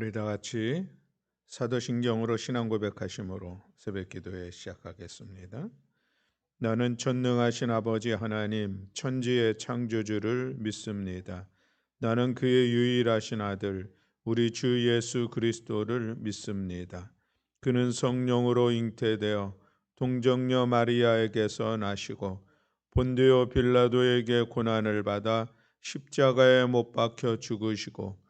우리 다 같이 사도신경으로 신앙 고백하심으로 새벽 기도회 시작하겠습니다. 나는 전능하신 아버지 하나님 천지의 창조주를 믿습니다. 나는 그의 유일하신 아들 우리 주 예수 그리스도를 믿습니다. 그는 성령으로 잉태되어 동정녀 마리아에게서 나시고 본디오 빌라도에게 고난을 받아 십자가에 못 박혀 죽으시고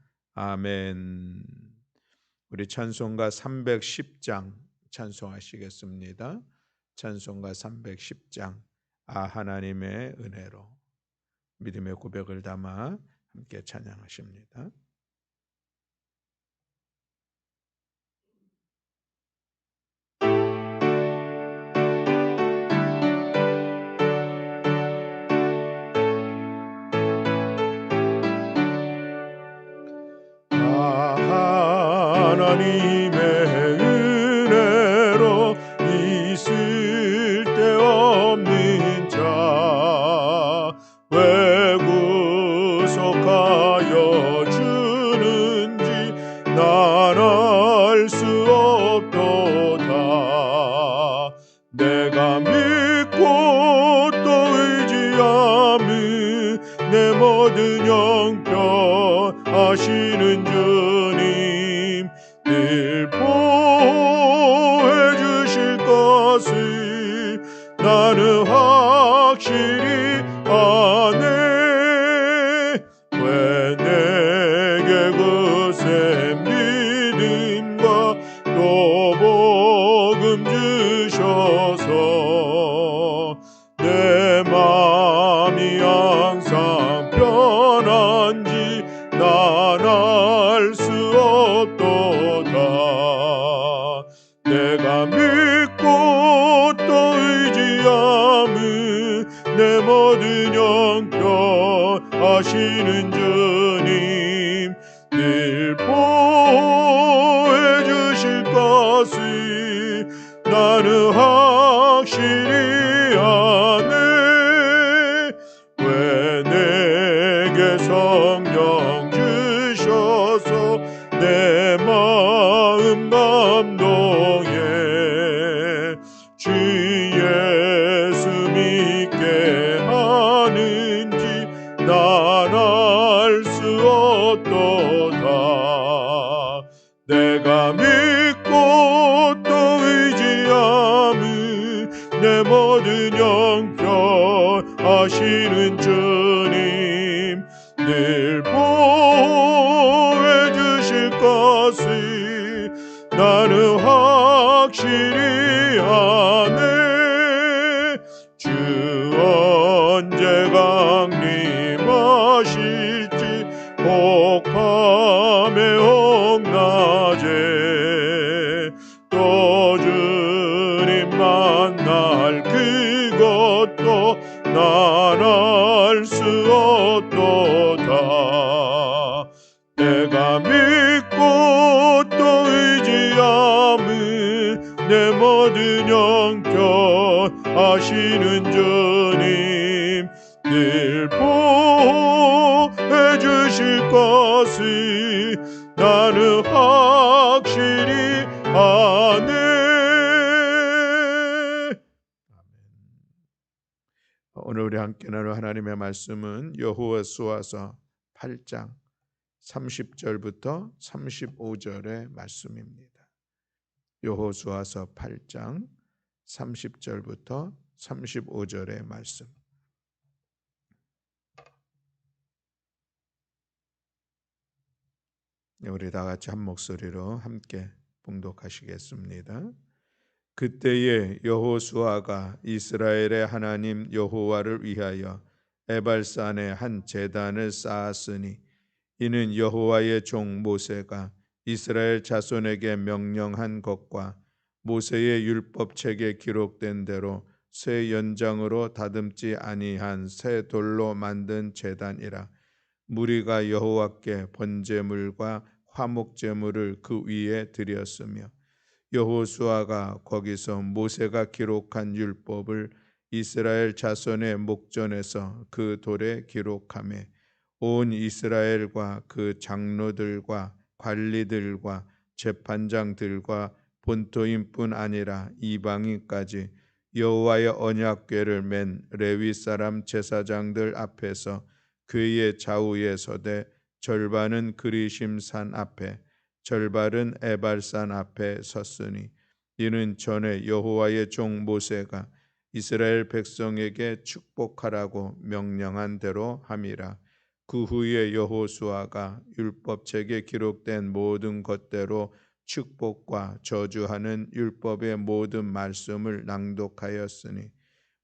아멘. 우리 찬송가 310장 찬송하시겠습니다. 찬송가 310장 아 하나님의 은혜로 믿음의 고백을 담아 함께 찬양하십니다. 없는 자 왜 구속하 또 의지함은 내 모든 영변 하시는 주 나는 확실히 아네 나눌 하나님의 말씀은 여호와수아서 8장 30절부터 35절의 말씀입니다. 여호수아서 8장 30절부터 35절의 말씀. 네, 우리 다 같이 한 목소리로 함께 봉독하시겠습니다. 그때에 여호수아가 이스라엘의 하나님 여호와를 위하여 에발산에 한 제단을 쌓았으니 이는 여호와의 종 모세가 이스라엘 자손에게 명령한 것과 모세의 율법책에 기록된 대로 새 연장으로 다듬지 아니한 새 돌로 만든 제단이라. 무리가 여호와께 번제물과 화목제물을 그 위에 드렸으며 여호수아가 거기서 모세가 기록한 율법을 이스라엘 자손의 목전에서 그 돌에 기록함에 온 이스라엘과 그 장로들과 관리들과 재판장들과 본토인뿐 아니라 이방인까지 여호와의 언약궤를 맨 레위 사람 제사장들 앞에서 그의 좌우에 서되 절반은 그리심 산 앞에 절반은 에발산 앞에 섰으니 이는 전에 여호와의 종 모세가 이스라엘 백성에게 축복하라고 명령한 대로 함이라. 그 후에 여호수아가 율법책에 기록된 모든 것대로 축복과 저주하는 율법의 모든 말씀을 낭독하였으니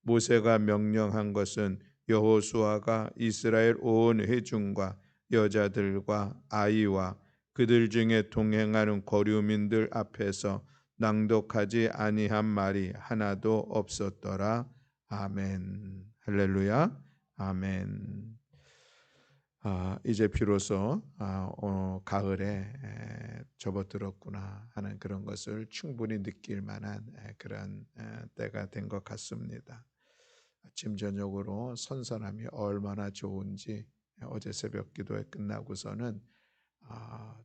모세가 명령한 것은 여호수아가 이스라엘 온 회중과 여자들과 아이와 그들 중에 동행하는 거류민들 앞에서 낭독하지 아니한 말이 하나도 없었더라. 아멘. 할렐루야. 아멘. 아, 이제 비로소 아, 어, 가을에 에, 접어들었구나 하는 그런 것을 충분히 느낄 만한 에, 그런 에, 때가 된 것 같습니다. 아침 저녁으로 선선함이 얼마나 좋은지 어제 새벽 기도에 끝나고서는 아,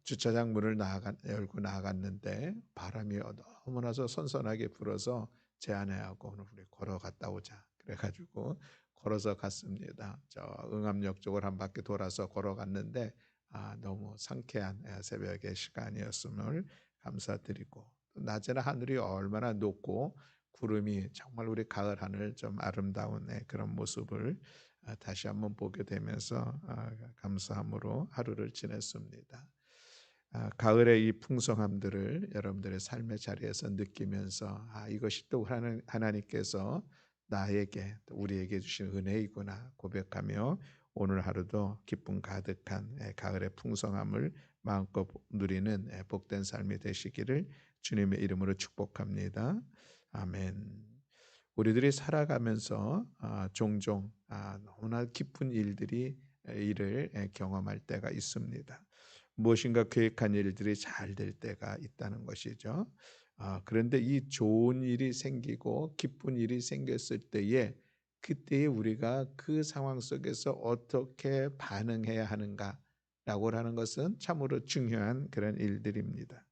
주차장 문을 나가, 열고 나갔는데 바람이 너무나 서 선선하게 불어서 제 아내하고 오늘 우리 걸어갔다 오자 그래가지고 걸어서 갔습니다. 저 응암역 쪽을 한 바퀴 돌아서 걸어갔는데 아, 너무 상쾌한 예, 새벽의 시간이었음을 감사드리고 낮에는 하늘이 얼마나 높고 구름이 정말 우리 가을 하늘 좀 아름다운 예, 그런 모습을 아, 다시 한번 보게 되면서 아, 감사함으로 하루를 지냈습니다. 아, 가을의 이 풍성함들을 여러분들의 삶의 자리에서 느끼면서 아, 이것이 또 하나님께서 나에게 우리에게 주신 은혜이구나 고백하며 오늘 하루도 기쁨 가득한 예, 가을의 풍성함을 마음껏 누리는 예, 복된 삶이 되시기를 주님의 이름으로 축복합니다. 아멘. 우리들이 살아가면서 아, 종종 아, 너무나 기쁜 일들이 예, 일을 경험할 때가 있습니다. 무엇인가 계획한 일들이 잘 될 때가 있다는 것이죠. 아, 그런데 이 좋은 일이 생기고 기쁜 일이 생겼을 때에 그때에 우리가 그 상황 속에서 어떻게 반응해야 하는가라고 하는 것은 참으로 중요한 그런 일들입니다.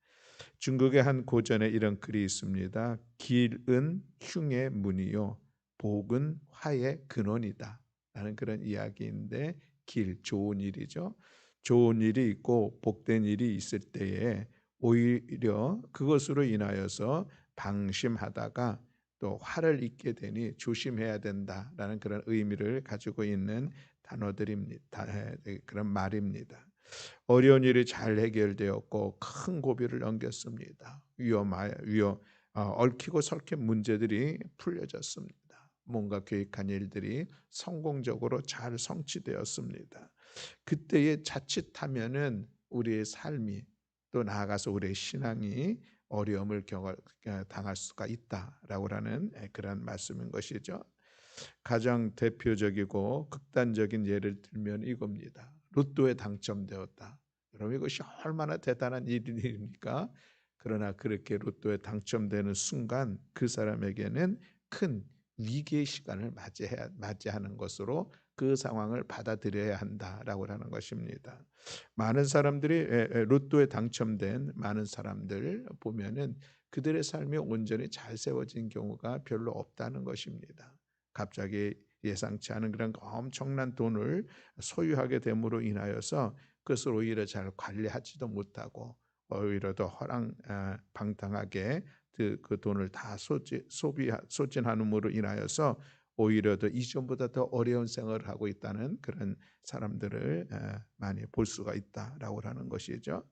중국의 한 고전에 이런 글이 있습니다. 길은 흉의 문이요, 복은 화의 근원이다. 라는 그런 이야기인데 길 좋은 일이죠. 좋은 일이 있고 복된 일이 있을 때에 오히려 그것으로 인하여서 방심하다가 또 화를 입게 되니 조심해야 된다라는 그런 의미를 가지고 있는 단어들입니다. 그런 말입니다. 어려운 일이 잘 해결되었고 큰 고비를 넘겼습니다. 위험하 위험 어, 얽히고 설킨 문제들이 풀려졌습니다. 뭔가 계획한 일들이 성공적으로 잘 성취되었습니다. 그때에 자칫하면은 우리의 삶이 또 나아가서 우리의 신앙이 어려움을 경험 어, 당할 수가 있다라고 하는 그런 말씀인 것이죠. 가장 대표적이고 극단적인 예를 들면 이겁니다. 로또에 당첨되었다. 여러분 이것이 얼마나 대단한 일입니까? 그러나 그렇게 로또에 당첨되는 순간 그 사람에게는 큰 위기의 시간을 맞이해야, 맞이하는 것으로 그 상황을 받아들여야 한다라고 하는 것입니다. 많은 사람들이 로또에 당첨된 많은 사람들 보면은 그들의 삶이 온전히 잘 세워진 경우가 별로 없다는 것입니다. 갑자기 예상치 않은 그런 엄청난 돈을 소유하게 됨으로 인하여서 그것을 오히려 잘 관리하지도 못하고 오히려 더 허랑 방탕하게 그, 그 돈을 다 소지, 소비 소진하는으로 인하여서 오히려 더 이전보다 더 어려운 생활을 하고 있다는 그런 사람들을 많이 볼 수가 있다라고 하는 것이죠.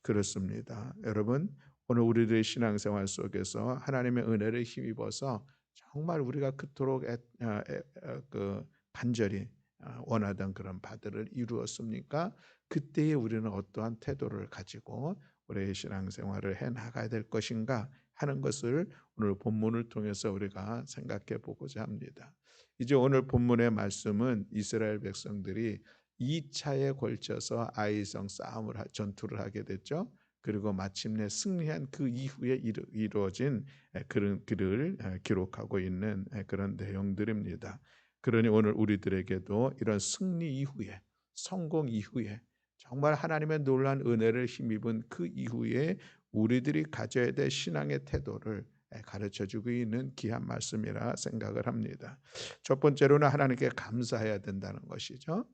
그렇습니다. 여러분 오늘 우리들의 신앙생활 속에서 하나님의 은혜를 힘입어서 정말 우리가 그토록 애, 애, 애, 그 간절히 어, 원하던 그런 바들을 이루었습니까? 그때에 우리는 어떠한 태도를 가지고 우리의 신앙생활을 해 나가야 될 것인가 하는 것을 오늘 본문을 통해서 우리가 생각해 보고자 합니다. 이제 오늘 본문의 말씀은 이스라엘 백성들이 2차에 걸쳐서 아이성 싸움을 전투를 하게 됐죠. 그리고 마침내 승리한 그 이후에 이루, 어진 그런 글을 기록하고 있는 그런 내용들입니다. 그러니 오늘 우리들에게도 이런 승리 이후에 성공 이후에 정말 하나님의 놀란 은혜를 힘입은 그 이후에 우리들이 가져야 될 신앙의 태도를 가르쳐 주고 있는 귀한 말씀이라 생각을 합니다. 첫 번째로는 하나님께 감사해야 된다는 것이죠.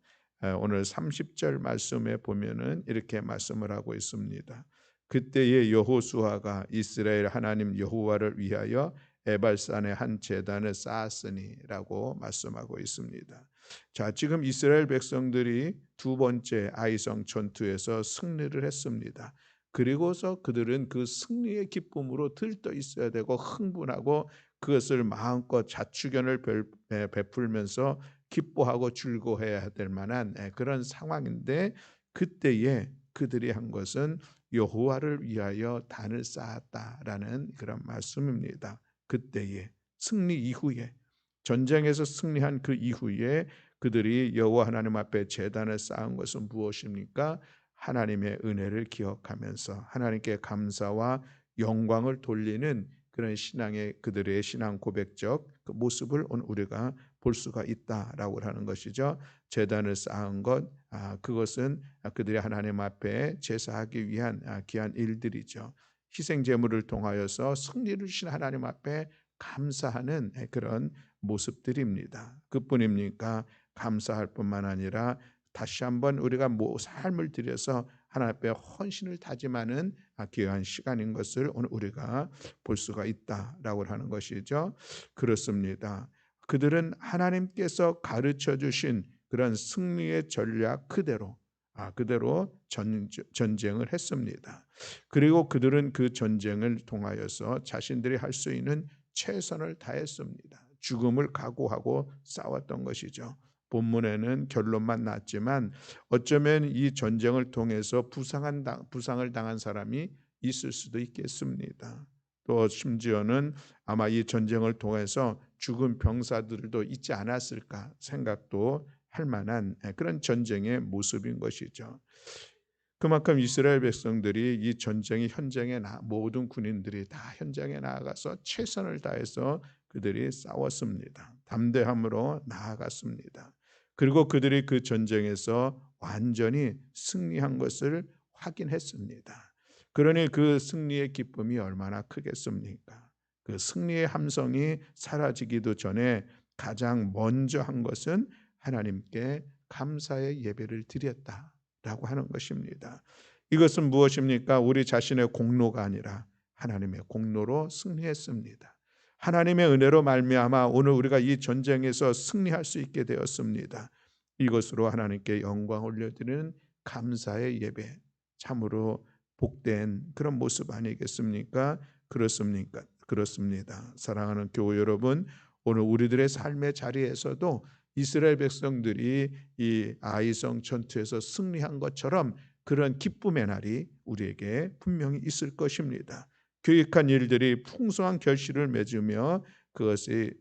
오늘 30절 말씀에 보면은 이렇게 말씀을 하고 있습니다. 그때의 여호수아가 이스라엘 하나님 여호와를 위하여 에발산에 한 제단을 쌓았으니라고 말씀하고 있습니다. 자, 지금 이스라엘 백성들이 두 번째 아이성 전투에서 승리를 했습니다. 그리고서 그들은 그 승리의 기쁨으로 들떠 있어야 되고 흥분하고 그것을 마음껏 자축연을 베풀면서 기뻐하고 즐거워해야 될 만한 그런 상황인데 그때에 그들이 한 것은 여호와를 위하여 단을 쌓았다라는 그런 말씀입니다. 그때에 승리 이후에 전쟁에서 승리한 그 이후에 그들이 여호와 하나님 앞에 제단을 쌓은 것은 무엇입니까? 하나님의 은혜를 기억하면서 하나님께 감사와 영광을 돌리는 그런 신앙의 그들의 신앙 고백적 그 모습을 오늘 우리가 볼 수가 있다라고 하는 것이죠. 제단을 쌓은 것 아, 그것은 그들이 하나님 앞에 제사하기 위한 아, 귀한 일들이죠. 희생 제물을 통하여서 승리를 주신 하나님 앞에 감사하는 그런 모습들입니다. 그뿐입니까? 감사할 뿐만 아니라 다시 한번 우리가 뭐 삶을 들여서 하나님 앞에 헌신을 다짐하는 귀한 시간인 것을 오늘 우리가 볼 수가 있다라고 하는 것이죠. 그렇습니다. 그들은 하나님께서 가르쳐 주신 그런 승리의 전략 그대로 아, 그대로 전, 전쟁을 했습니다. 그리고 그들은 그 전쟁을 통하여서 자신들이 할 수 있는 최선을 다했습니다. 죽음을 각오하고 싸웠던 것이죠. 본문에는 결론만 났지만 어쩌면 이 전쟁을 통해서 부상한 부상을 당한 사람이 있을 수도 있겠습니다. 또 심지어는 아마 이 전쟁을 통해서 죽은 병사들도 있지 않았을까 생각도 할 만한 그런 전쟁의 모습인 것이죠. 그만큼 이스라엘 백성들이 이 전쟁의 현장에 나 모든 군인들이 다 현장에 나아가서 최선을 다해서 그들이 싸웠습니다. 담대함으로 나아갔습니다. 그리고 그들이 그 전쟁에서 완전히 승리한 것을 확인했습니다. 그러니 그 승리의 기쁨이 얼마나 크겠습니까? 그 승리의 함성이 사라지기도 전에 가장 먼저 한 것은 하나님께 감사의 예배를 드렸다라고 하는 것입니다. 이것은 무엇입니까? 우리 자신의 공로가 아니라 하나님의 공로로 승리했습니다. 하나님의 은혜로 말미암아 오늘 우리가 이 전쟁에서 승리할 수 있게 되었습니다. 이것으로 하나님께 영광 올려드리는 감사의 예배 참으로 복된 그런 모습 아니겠습니까? 그렇습니까? 그렇습니다. 사랑하는 교우 여러분, 오늘 우리들의 삶의 자리에서도 이스라엘 백성들이 이 아이성 전투에서 승리한 것처럼 그런 기쁨의 날이 우리에게 분명히 있을 것입니다. 교육한 일들이 풍성한 결실을 맺으며 그것이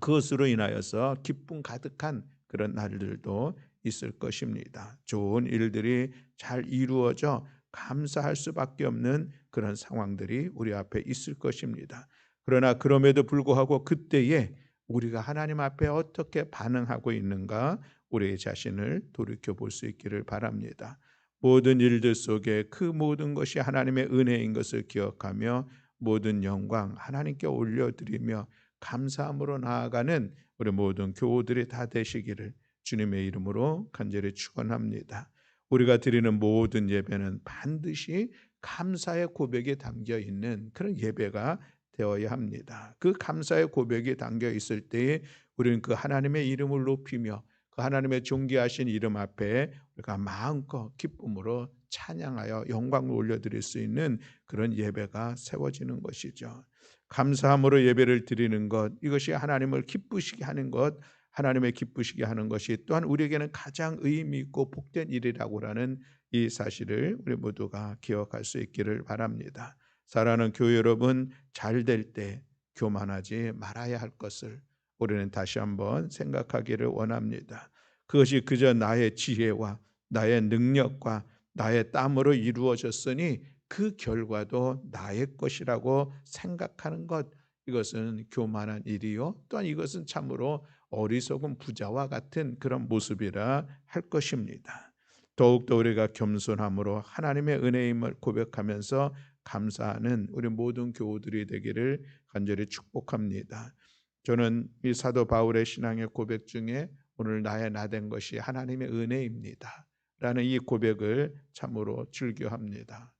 그것으로 인하여서 기쁨 가득한 그런 날들도 있을 것입니다. 좋은 일들이 잘 이루어져 감사할 수밖에 없는 그런 상황들이 우리 앞에 있을 것입니다. 그러나 그럼에도 불구하고 그때에 우리가 하나님 앞에 어떻게 반응하고 있는가 우리 자신을 돌이켜 볼 수 있기를 바랍니다. 모든 일들 속에 그 모든 것이 하나님의 은혜인 것을 기억하며 모든 영광 하나님께 올려드리며 감사함으로 나아가는 우리 모든 교우들이 다 되시기를 주님의 이름으로 간절히 축원합니다. 우리가 드리는 모든 예배는 반드시 감사의 고백이 담겨 있는 그런 예배가 되어야 합니다. 그 감사의 고백이 담겨 있을 때에 우리는 그 하나님의 이름을 높이며 그 하나님의 존귀하신 이름 앞에 우리가 마음껏 기쁨으로 찬양하여 영광을 올려드릴 수 있는 그런 예배가 세워지는 것이죠. 감사함으로 예배를 드리는 것 이것이 하나님을 기쁘시게 하는 것 하나님의 기쁘시게 하는 것이 또한 우리에게는 가장 의미 있고 복된 일이라고 하는 이 사실을 우리 모두가 기억할 수 있기를 바랍니다. 사랑하는 교회 여러분, 잘 될 때 교만하지 말아야 할 것을 우리는 다시 한번 생각하기를 원합니다. 그것이 그저 나의 지혜와 나의 능력과 나의 땀으로 이루어졌으니 그 결과도 나의 것이라고 생각하는 것 이것은 교만한 일이요 또한 이것은 참으로 어리석은 부자와 같은 그런 모습이라 할 것입니다. 더욱더 우리가 겸손함으로 하나님의 은혜임을 고백하면서 감사하는 우리 모든 교우들이 되기를 간절히 축복합니다. 저는 이 사도 바울의 신앙의 고백 중에 오늘 나의 나된 것이 하나님의 은혜입니다. 라는 이 고백을 참으로 즐겨합니다.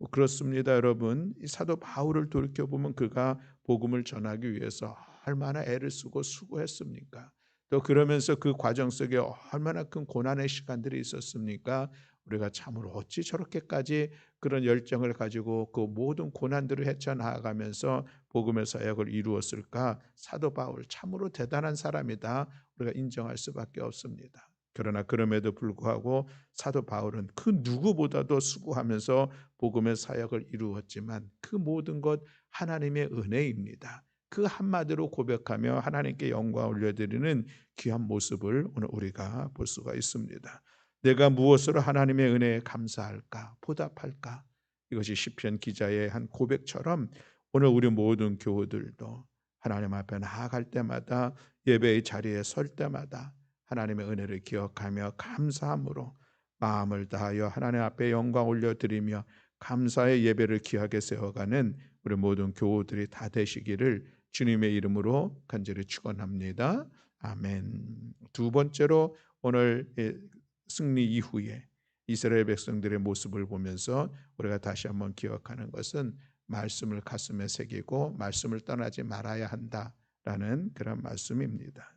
뭐 그렇습니다, 여러분. 이 사도 바울을 돌이켜 보면 그가 복음을 전하기 위해서 얼마나 애를 쓰고 수고했습니까? 또 그러면서 그 과정 속에 얼마나 큰 고난의 시간들이 있었습니까? 우리가 참으로 어찌 저렇게까지 그런 열정을 가지고 그 모든 고난들을 헤쳐나가면서 복음의 사역을 이루었을까? 사도 바울 참으로 대단한 사람이다. 우리가 인정할 수밖에 없습니다. 그러나 그럼에도 불구하고 사도 바울은 그 누구보다도 수고하면서 복음의 사역을 이루었지만 그 모든 것 하나님의 은혜입니다. 그 한마디로 고백하며 하나님께 영광 올려드리는 귀한 모습을 오늘 우리가 볼 수가 있습니다. 내가 무엇으로 하나님의 은혜에 감사할까? 보답할까? 이것이 시편 기자의 한 고백처럼 오늘 우리 모든 교우들도 하나님 앞에 나아갈 때마다 예배의 자리에 설 때마다 하나님의 은혜를 기억하며 감사함으로 마음을 다하여 하나님 앞에 영광 올려드리며 감사의 예배를 귀하게 세워가는 우리 모든 교우들이 다 되시기를 주님의 이름으로 간절히 축원합니다. 아멘. 두 번째로 오늘 승리 이후에 이스라엘 백성들의 모습을 보면서 우리가 다시 한번 기억하는 것은 말씀을 가슴에 새기고 말씀을 떠나지 말아야 한다라는 그런 말씀입니다.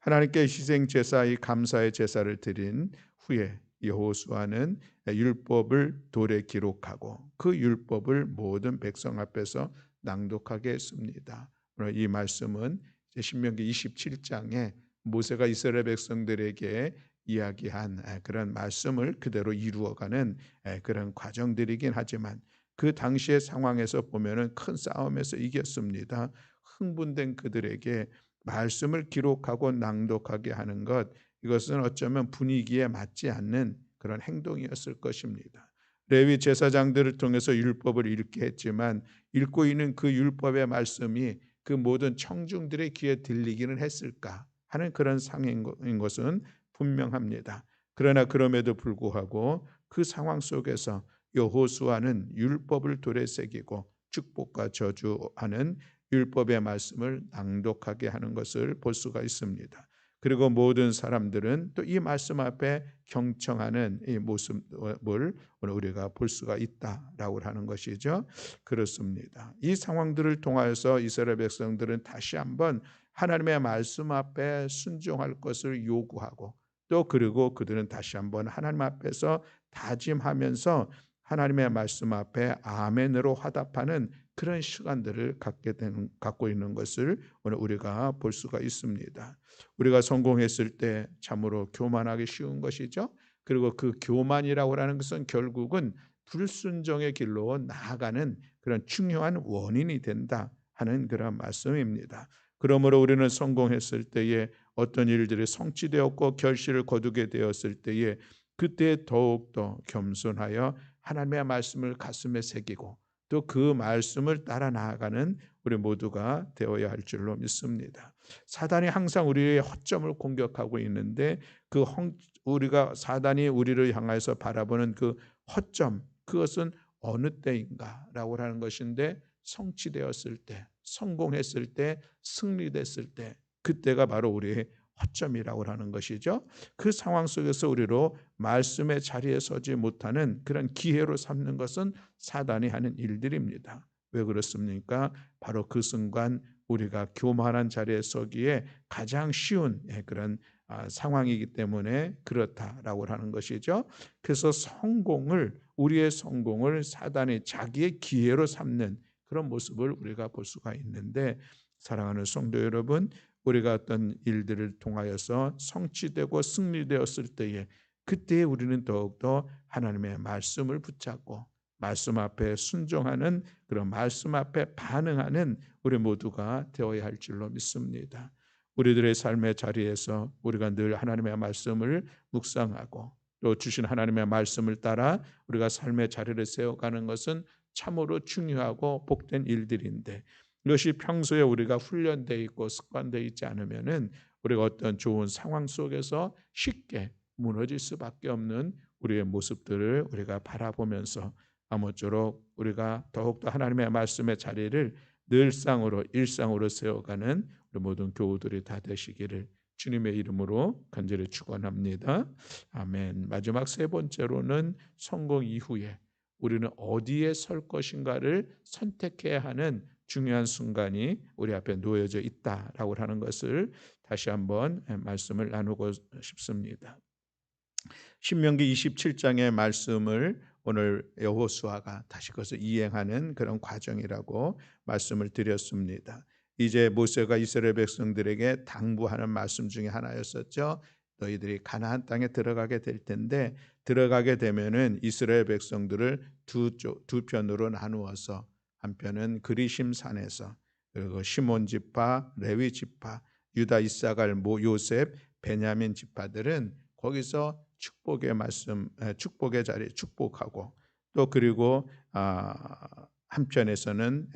하나님께 희생 제사의 감사의 제사를 드린 후에 여호수아는 율법을 돌에 기록하고 그 율법을 모든 백성 앞에서 낭독하게 했습니다. 이 말씀은 신명기 27장에 모세가 이스라엘 백성들에게 이야기한 그런 말씀을 그대로 이루어가는 그런 과정들이긴 하지만 그 당시의 상황에서 보면은 큰 싸움에서 이겼습니다. 흥분된 그들에게 말씀을 기록하고 낭독하게 하는 것 이것은 어쩌면 분위기에 맞지 않는 그런 행동이었을 것입니다. 레위 제사장들을 통해서 율법을 읽게 했지만 읽고 있는 그 율법의 말씀이 그 모든 청중들의 귀에 들리기는 했을까 하는 그런 상인 것은 분명합니다. 그러나 그럼에도 불구하고 그 상황 속에서 여호수아는 율법을 돌에 새기고 축복과 저주하는 율법의 말씀을 낭독하게 하는 것을 볼 수가 있습니다. 그리고 모든 사람들은 또 이 말씀 앞에 경청하는 이 모습을 우리가 볼 수가 있다라고 하는 것이죠. 그렇습니다. 이 상황들을 통하여서 이스라엘 백성들은 다시 한번 하나님의 말씀 앞에 순종할 것을 요구하고 또 그리고 그들은 다시 한번 하나님 앞에서 다짐하면서 하나님의 말씀 앞에 아멘으로 화답하는 그런 시간들을 갖게 되는 갖고 있는 것을 오늘 우리가 볼 수가 있습니다. 우리가 성공했을 때 참으로 교만하기 쉬운 것이죠. 그리고 그 교만이라고 하는 것은 결국은 불순종의 길로 나아가는 그런 중요한 원인이 된다 하는 그런 말씀입니다. 그러므로 우리는 성공했을 때에 어떤 일들이 성취되었고 결실을 거두게 되었을 때에 그때 더욱더 겸손하여 하나님의 말씀을 가슴에 새기고 또 그 말씀을 따라 나아가는 우리 모두가 되어야 할 줄로 믿습니다. 사단이 항상 우리의 허점을 공격하고 있는데 그 우리가 사단이 우리를 향해서 바라보는 그 허점 그것은 어느 때인가라고 하는 것인데 성취되었을 때, 성공했을 때, 승리됐을 때 그때가 바로 우리의 허점이라고 하는 것이죠. 그 상황 속에서 우리로 말씀의 자리에 서지 못하는 그런 기회로 삼는 것은 사단이 하는 일들입니다. 왜 그렇습니까? 바로 그 순간 우리가 교만한 자리에 서기에 가장 쉬운 예, 그런 아, 상황이기 때문에 그렇다라고 하는 것이죠. 그래서 성공을 우리의 성공을 사단이 자기의 기회로 삼는 그런 모습을 우리가 볼 수가 있는데 사랑하는 성도 여러분, 우리가 어떤 일들을 통하여서 성취되고 승리되었을 때에 그때 우리는 더욱더 하나님의 말씀을 붙잡고 말씀 앞에 순종하는 그런 말씀 앞에 반응하는 우리 모두가 되어야 할 줄로 믿습니다. 우리들의 삶의 자리에서 우리가 늘 하나님의 말씀을 묵상하고 또 주신 하나님의 말씀을 따라 우리가 삶의 자리를 세워가는 것은 참으로 중요하고 복된 일들인데 이것이 평소에 우리가 훈련되어 있고 습관되어 있지 않으면은 우리가 어떤 좋은 상황 속에서 쉽게 무너질 수밖에 없는 우리의 모습들을 우리가 바라보면서 아무쪼록 우리가 더욱더 하나님의 말씀의 자리를 늘상으로 일상으로 세워가는 우리 모든 교우들이 다 되시기를 주님의 이름으로 간절히 축원합니다. 아멘. 마지막 세 번째로는 성공 이후에 우리는 어디에 설 것인가를 선택해야 하는 중요한 순간이 우리 앞에 놓여져 있다라고 하는 것을 다시 한번 말씀을 나누고 싶습니다. 신명기 27장의 말씀을 오늘 여호수아가 다시 그것을 이행하는 그런 과정이라고 말씀을 드렸습니다. 이제 모세가 이스라엘 백성들에게 당부하는 말씀 중에 하나였었죠. 너희들이 가나안 땅에 들어가게 될 텐데 들어가게 되면은 이스라엘 백성들을 두, 두 편으로 나누어서 한 편은 그리심 산에서 그리고 시몬 지파, 레위 지파, 유다 이사갈 모 요셉, 베냐민 지파들은 거기서 축복의 말씀, 축복의 자리 축복하고 또 그리고 아, 한편에서는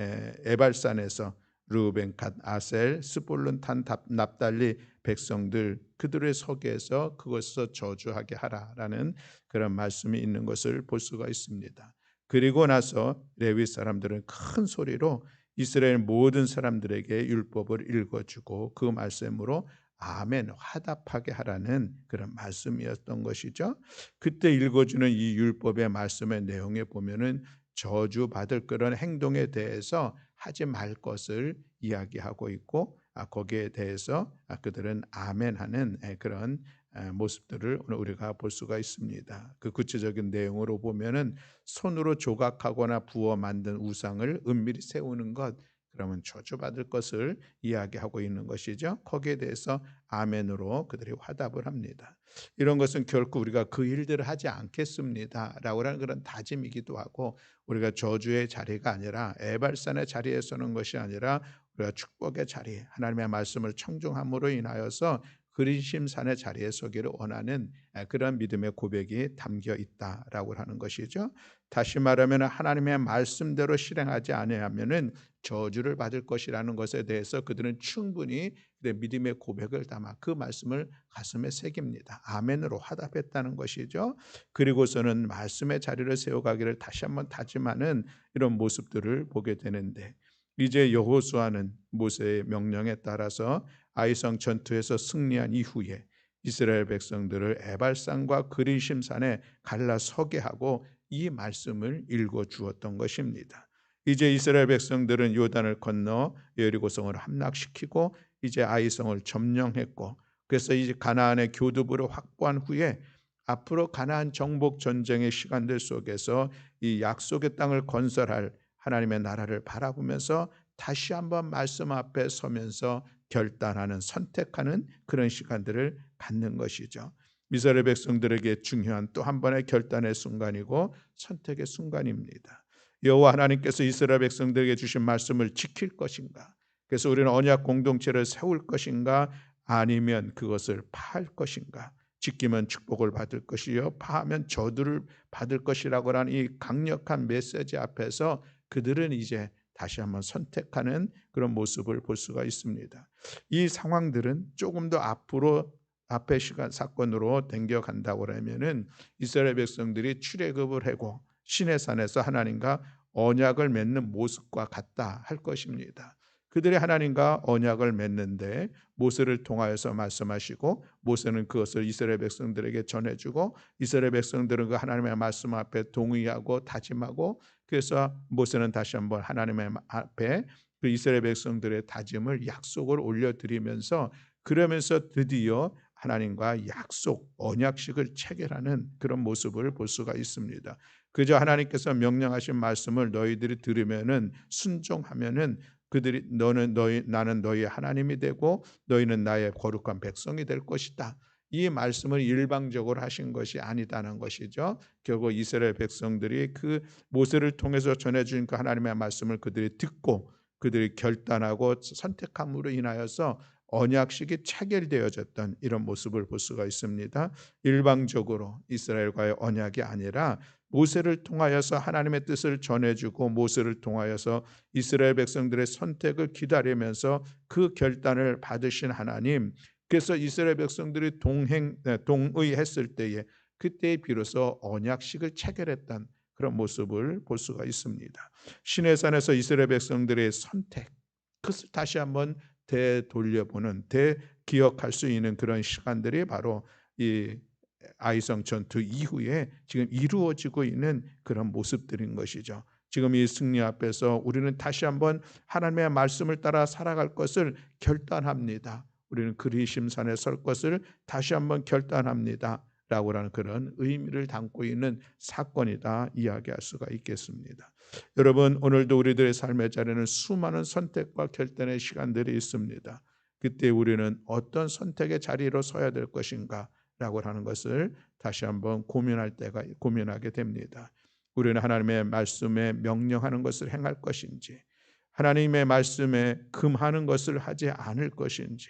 에발산에서 루벤, 갓, 아셀, 스볼론, 탄, 납달리 백성들 그들의 속에서 그것을 저주하게 하라라는 그런 말씀이 있는 것을 볼 수가 있습니다. 그리고 나서 레위 사람들은 큰 소리로 이스라엘 모든 사람들에게 율법을 읽어주고 그 말씀으로 아멘 화답하게 하라는 그런 말씀이었던 것이죠. 그때 읽어주는 이 율법의 말씀의 내용에 보면은 저주 받을 그런 행동에 대해서 하지 말 것을 이야기하고 있고 아, 거기에 대해서 아, 그들은 아멘하는 그런 모습들을 오늘 우리가 볼 수가 있습니다. 그 구체적인 내용으로 보면은 손으로 조각하거나 부어 만든 우상을 은밀히 세우는 것 그러면 저주받을 것을 이야기하고 있는 것이죠. 거기에 대해서 아멘으로 그들이 화답을 합니다. 이런 것은 결코 우리가 그 일들을 하지 않겠습니다 라고 하는 그런 다짐이기도 하고 우리가 저주의 자리가 아니라 에발산의 자리에 서는 것이 아니라 우리가 축복의 자리, 하나님의 말씀을 청중함으로 인하여서 그리심산의 자리에 서기를 원하는 그런 믿음의 고백이 담겨 있다라고 하는 것이죠. 다시 말하면 하나님의 말씀대로 실행하지 아니하면은 저주를 받을 것이라는 것에 대해서 그들은 충분히 믿음의 고백을 담아 그 말씀을 가슴에 새깁니다. 아멘으로 화답했다는 것이죠. 그리고서는 말씀의 자리를 세워가기를 다시 한번 다짐하는 이런 모습들을 보게 되는데 이제 여호수아는 모세의 명령에 따라서 아이성 전투에서 승리한 이후에 이스라엘 백성들을 에발산과 그리심산에 갈라 서게 하고 이 말씀을 읽어 주었던 것입니다. 이제 이스라엘 백성들은 요단을 건너 여리고성을 함락시키고 이제 아이성을 점령했고 그래서 이제 가나안의 교두부를 확보한 후에 앞으로 가나안 정복 전쟁의 시간들 속에서 이 약속의 땅을 건설할 하나님의 나라를 바라보면서 다시 한번 말씀 앞에 서면서 결단하는 선택하는 그런 시간들을 갖는 것이죠. 이스라엘 백성들에게 중요한 또 한 번의 결단의 순간이고 선택의 순간입니다. 여호와 하나님께서 이스라엘 백성들에게 주신 말씀을 지킬 것인가? 그래서 우리는 언약 공동체를 세울 것인가? 아니면 그것을 파할 것인가? 지키면 축복을 받을 것이요 파하면 저주를 받을 것이라고 하는 이 강력한 메시지 앞에서 그들은 이제 다시 한번 선택하는 그런 모습을 볼 수가 있습니다. 이 상황들은 조금 더 앞으로 앞의 시간 사건으로 댕겨 간다고 하면은 이스라엘 백성들이 출애굽을 하고 시내산에서 하나님과 언약을 맺는 모습과 같다 할 것입니다. 그들이 하나님과 언약을 맺는데 모세를 통하여서 말씀하시고 모세는 그것을 이스라엘 백성들에게 전해주고 이스라엘 백성들은 그 하나님의 말씀 앞에 동의하고 다짐하고 그래서 모세는 다시 한번 하나님의 앞에 그 이스라엘 백성들의 다짐을 약속을 올려드리면서 그러면서 드디어 하나님과 약속 언약식을 체결하는 그런 모습을 볼 수가 있습니다. 그저 하나님께서 명령하신 말씀을 너희들이 들으면은 순종하면은 그들이 너는 너희 나는 너희 하나님이 되고 너희는 나의 거룩한 백성이 될 것이다. 이 말씀을 일방적으로 하신 것이 아니다는 것이죠. 결국 이스라엘 백성들이 그 모세를 통해서 전해준 그 하나님의 말씀을 그들이 듣고 그들이 결단하고 선택함으로 인하여서 언약식이 체결되어졌던 이런 모습을 볼 수가 있습니다. 일방적으로 이스라엘과의 언약이 아니라 모세를 통하여서 하나님의 뜻을 전해주고 모세를 통하여서 이스라엘 백성들의 선택을 기다리면서 그 결단을 받으신 하나님. 그래서 이스라엘 백성들이 동행 네, 동의했을 때에 그때 비로소 언약식을 체결했던 그런 모습을 볼 수가 있습니다. 신의 산에서 이스라엘 백성들의 선택 그것을 다시 한번 되돌려보는 되기억할 수 있는 그런 시간들이 바로 이 아이성 전투 이후에 지금 이루어지고 있는 그런 모습들인 것이죠. 지금 이 승리 앞에서 우리는 다시 한번 하나님의 말씀을 따라 살아갈 것을 결단합니다. 우리는 그리심산에 설 것을 다시 한번 결단합니다. 라고라는 그런 의미를 담고 있는 사건이다 이야기할 수가 있겠습니다. 여러분 오늘도 우리들의 삶의 자리는 수많은 선택과 결단의 시간들이 있습니다. 그때 우리는 어떤 선택의 자리로 서야 될 것인가 라고 하는 것을 다시 한번 고민할 때가 고민하게 됩니다. 우리는 하나님의 말씀에 명령하는 것을 행할 것인지 하나님의 말씀에 금하는 것을 하지 않을 것인지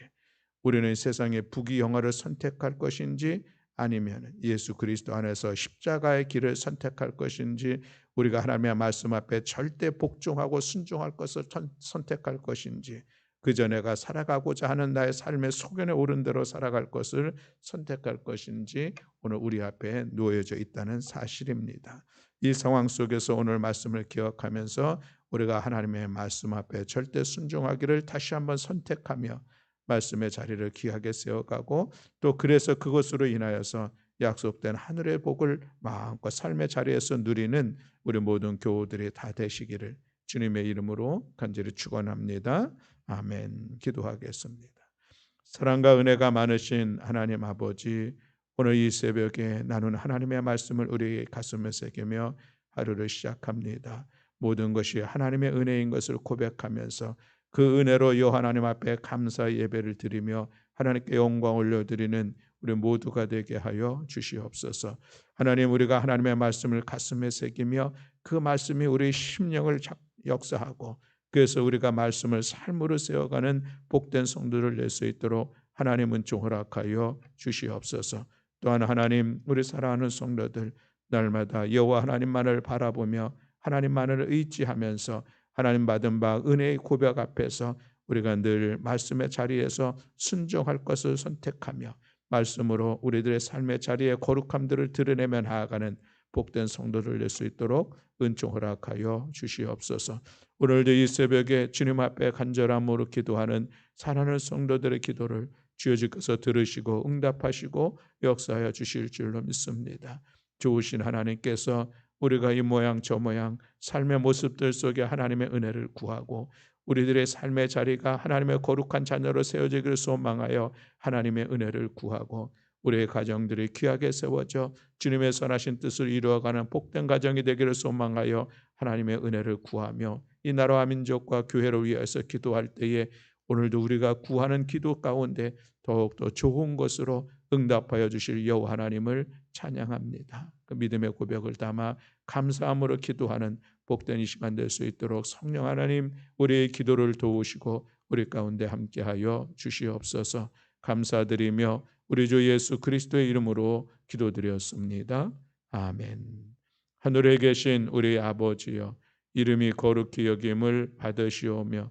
우리는 세상의 부귀영화를 선택할 것인지 아니면 예수 그리스도 안에서 십자가의 길을 선택할 것인지 우리가 하나님의 말씀 앞에 절대 복종하고 순종할 것을 선택할 것인지 그저 내가 살아가고자 하는 나의 삶의 소견에 오른 대로 살아갈 것을 선택할 것인지 오늘 우리 앞에 놓여져 있다는 사실입니다. 이 상황 속에서 오늘 말씀을 기억하면서 우리가 하나님의 말씀 앞에 절대 순종하기를 다시 한번 선택하며 말씀의 자리를 귀하게 세워가고 또 그래서 그것으로 인하여서 약속된 하늘의 복을 마음껏 삶의 자리에서 누리는 우리 모든 교우들이 다 되시기를 주님의 이름으로 간절히 축원합니다. 아멘. 기도하겠습니다. 사랑과 은혜가 많으신 하나님 아버지 오늘 이 새벽에 나눈 하나님의 말씀을 우리 가슴에 새기며 하루를 시작합니다. 모든 것이 하나님의 은혜인 것을 고백하면서 그 은혜로 여 하나님 앞에 감사 예배를 드리며 하나님께 영광 올려드리는 우리 모두가 되게 하여 주시옵소서. 하나님 우리가 하나님의 말씀을 가슴에 새기며 그 말씀이 우리 심령을 역사하고 그래서 우리가 말씀을 삶으로 세워가는 복된 성도를 낼 수 있도록 하나님은 종허락하여 주시옵소서. 또한 하나님 우리 사랑하는 성도들 날마다 여호와 하나님만을 바라보며 하나님만을 의지하면서 하나님 받은 바 은혜의 고백 앞에서 우리가 늘 말씀의 자리에서 순종할 것을 선택하며 말씀으로 우리들의 삶의 자리에 거룩함들을 드러내며 나아가는 복된 성도를 낼 수 있도록 은총 허락하여 주시옵소서. 오늘도 이 새벽에 주님 앞에 간절함으로 기도하는 사랑하는 성도들의 기도를 주여주께서 들으시고 응답하시고 역사하여 주실 줄로 믿습니다. 좋으신 하나님께서 우리가 이 모양 저 모양 삶의 모습들 속에 하나님의 은혜를 구하고 우리들의 삶의 자리가 하나님의 거룩한 자녀로 세워지기를 소망하여 하나님의 은혜를 구하고 우리의 가정들이 귀하게 세워져 주님의 선하신 뜻을 이루어가는 복된 가정이 되기를 소망하여 하나님의 은혜를 구하며 이 나라와 민족과 교회를 위해서 기도할 때에 오늘도 우리가 구하는 기도 가운데 더욱더 좋은 것으로 응답하여 주실 여호와 하나님을 찬양합니다. 그 믿음의 고백을 담아 감사함으로 기도하는 복된 이 시간 될 수 있도록 성령 하나님 우리의 기도를 도우시고 우리 가운데 함께하여 주시옵소서. 감사드리며 우리 주 예수 그리스도의 이름으로 기도드렸습니다. 아멘. 하늘에 계신 우리 아버지여 이름이 거룩히 여김을 받으시오며